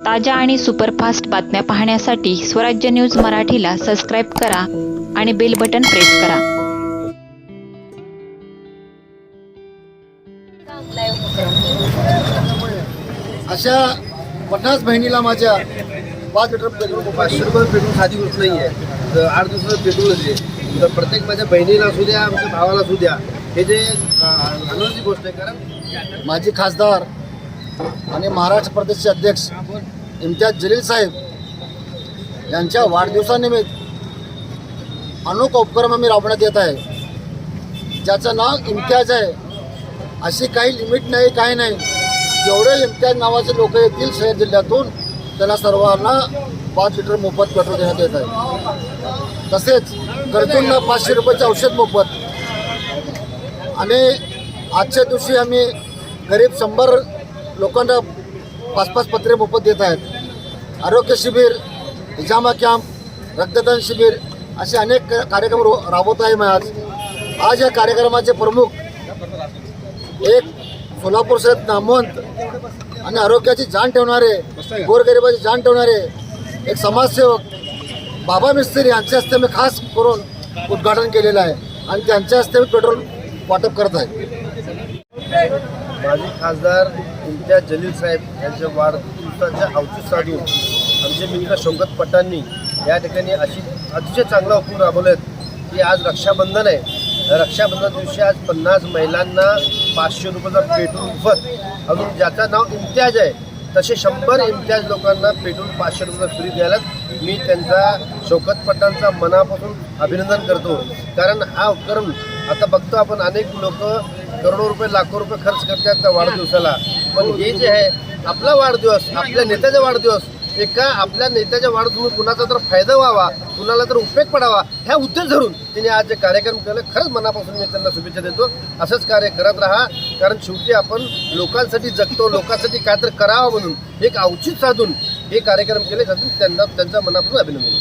ताज्या आणि सुपरफास्ट बातम्या पाहण्यासाठी स्वराज्य न्यूज मराठीला सबस्क्राईब करा आणि बेल बटन प्रेस करा. अशा पन्नास बहिणीला माझ्या पाच लिटर पेट्रोल पाचशे रुपये पेट्रोल साधी गोष्ट नाही आहे. तर आठ दिवसाचं पेट्रोल आहे तर प्रत्येक माझ्या बहिणीला असू द्या आमच्या भावाला असू द्या हे जे अं, आनंदाची गोष्ट आहे कारण माझे खासदार आणि महाराष्ट्र प्रदेशचे अध्यक्ष इम्तियाज जलील साहेब यांच्या वाढदिवसानिमित्त अनेक उपक्रम आम्ही राबवण्यात येत आहे. ज्याचं नाव इम्तियाज आहे. अशी काही लिमिट नाही काही नाही. जेवढे इम्तियाज नावाचे लोक येतील शहर जिल्ह्यातून त्यांना सर्वांना पाच लिटर मोफत पेट्रोल देण्यात येत आहे. तसेच गरजूंना पाचशे रुपयाचे औषध मोफत. आणि आजच्या दिवशी आम्ही गरीब शंभर लोकांना पाच पाच पत्रे मोफत देत आहेत. आरोग्य शिबिर हिजामा कॅम्प रक्तदान शिबिर असे अनेक कार्यक्रम राबवत आहे मी आज. आज या कार्यक्रमाचे प्रमुख एक सोलापूर शहरात नामवंत आणि आरोग्याची जाण ठेवणारे गोरगरिबाची जाण ठेवणारे एक समाजसेवक बाबा मिस्त्री यांच्या हस्ते मी खास करून उद्घाटन केलेलं आहे आणि त्यांच्या हस्ते मी पेट्रोल वाटप करत आहे. माजी खासदार इम्तियाज जलील साहेब यांच्या वाढदिवसाच्या औचित साधून आमचे मित्र शौकत पटांनी या ठिकाणी अशी अतिशय चांगला उपक्रम राबवले आहेत की आज रक्षाबंधन आहे. रक्षाबंधन दिवशी आज पन्नास महिलांना पाचशे रुपयाचा पेट्रोल मोफत अजून ज्याचं नाव इम्तियाज आहे तसे शंभर इम्तियाज लोकांना पेट्रोल पाचशे रुपये फ्री द्यायला मी त्यांचा शौकत पटांचा मनापासून अभिनंदन करतो. कारण हा उपक्रम आता बघतो आपण अनेक लोक करोडो रुपये लाखो रुपये खर्च करतात त्या वाढदिवसाला. पण हे जे आहे आपला वाढदिवस आपल्या नेत्याचा वाढदिवस एका आपल्या नेत्याच्या वाढदिवस कुणाचा तर फायदा व्हावा कुणाला तर उपयोग पडावा ह्या उद्देश धरून तिने आज जे कार्यक्रम केलं खरंच मनापासून मी त्यांना शुभेच्छा देतो. असंच कार्य करत राहा कारण शेवटी आपण लोकांसाठी जगतो लोकांसाठी काय तर करावं म्हणून एक औचित साधून हे कार्यक्रम केले त्यातून त्यांना त्यांच्या मनापासून अभिनंदन.